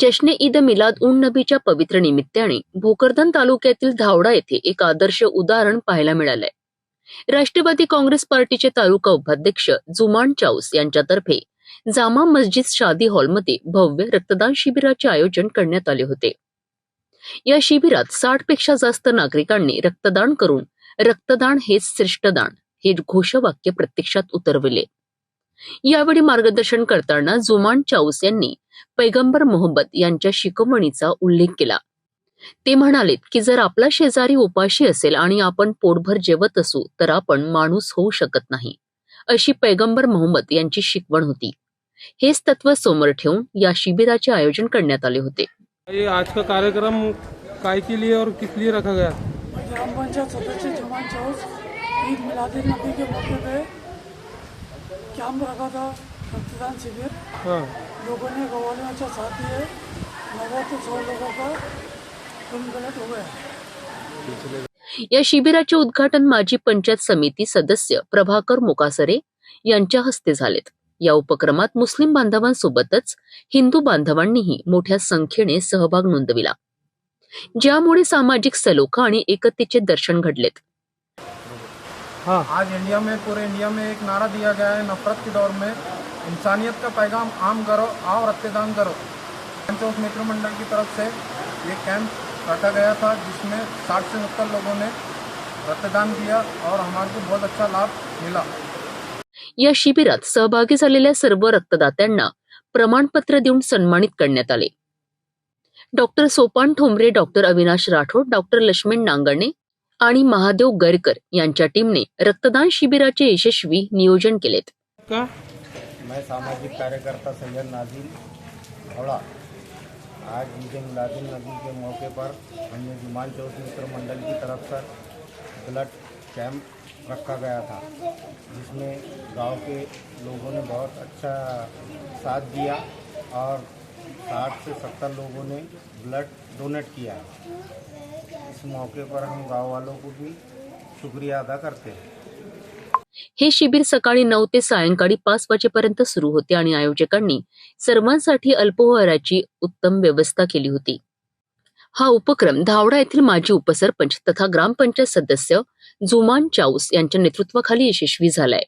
जश्ने ईद मिलाद उन नबीच्या पवित्र निमित्ताने भोकरदन तालुक्यातील धावडा येथे एक आदर्श उदाहरण पाहायला मिळालंय. राष्ट्रवादी काँग्रेस पार्टीचे तालुका उपाध्यक्ष जुमान चाऊस यांच्यातर्फे जामा मस्जिद शादी हॉलमध्ये भव्य रक्तदान शिबिराचे आयोजन करण्यात आले होते. या शिबिरात साठपेक्षा जास्त नागरिकांनी रक्तदान करून रक्तदान हेच श्रेष्ठदान हे घोषवाक्य प्रत्यक्षात उतरविले. यावेळी मार्गदर्शन करताना जुमान चाऊस यांनी पैगंबर मोहम्मद यांच्या शिकवणीचा उल्लेख केला. ते म्हणालेत की जर आपला शेजारी उपाशी असेल आणि आपण पोटभर जेवत असू तर आपण माणूस होऊ शकत नाही अशी पैगंबर मोहम्मद यांची शिकवण होती. हेच तत्व समोर ठेवून या शिबिराचे आयोजन करण्यात आले होते. ये आज का कार्यक्रम काय के लिए और किस लिए रखा गया? ग्राम पंचायत सदस्य जुमान चौस ईद नबी के मौके पे कैंप रखा था रक्तदान शिविर हाँ. लोगों ने गवालियों साथ दिए नौ तो सौ लोगों का खून गलत हो गया या शिबिराचे उद्घाटन माजी पंचायत समिती सदस्य प्रभाकर मोकासरे यांच्या हस्ते झालेत. या उपक्रमात मुस्लिम बांधवांसोबतच हिंदू बांधवांनीही मोठ्या संख्येने सहभाग नोंदविला. ज्यामुळे सामाजिक सलोखा आणि एकतेचे दर्शन घडलेत. हाँ। आज इंडिया में पूरे इंडिया में एक नारा दिया गया है नफरत के दौर में। इंसानियत का पैगाम आम करो आओ रक्तदान करो। मित्र मंडल की तरफ से ये कैंप रखा गया था जिसमें साठ से सत्तर लोगों ने रक्तदान किया और हमारे को बहुत अच्छा लाभ मिला। या शिबिरात सहभागी झालेल्या सर्व रक्तदात्यांना प्रमाणपत्र देऊन सन्मानित करण्यात आले. Doctor Sopan Thombare doctor Avinash Rathod doctor Laxman Nangane आणि महादेव गरकर यांच्या टीमने रक्तदान शिबिराचे यशस्वी नियोजन केलेत. का? मैं सामाजिक कार्यकर्ता सैयद नाजिम हौड़ा आज ईद मिलादुल नबी के मौके पर हमने जुमान चौथ मित्र मंडल की तरफ से ब्लड कैंप रखा गया था जिसमें गांव के लोगों ने बहुत अच्छा साथ दिया और साठ से सत्तर लोगों ने ब्लड डोनेट किया। मौके पर हम गांव वालों को भी शुक्रिया अदा करते हैं। हे शिबिर सकाळी नऊ ते सायंकाळी पाच वाजेपर्यंत सुरू होते आणि आयोजकांनी सर्वांसाठी अल्पोहाराची उत्तम व्यवस्था केली होती. हा उपक्रम धावडा येथील माजी उपसरपंच तथा ग्रामपंचायत सदस्य जुमान चाऊस यांच्या नेतृत्वाखाली यशस्वी झालाय.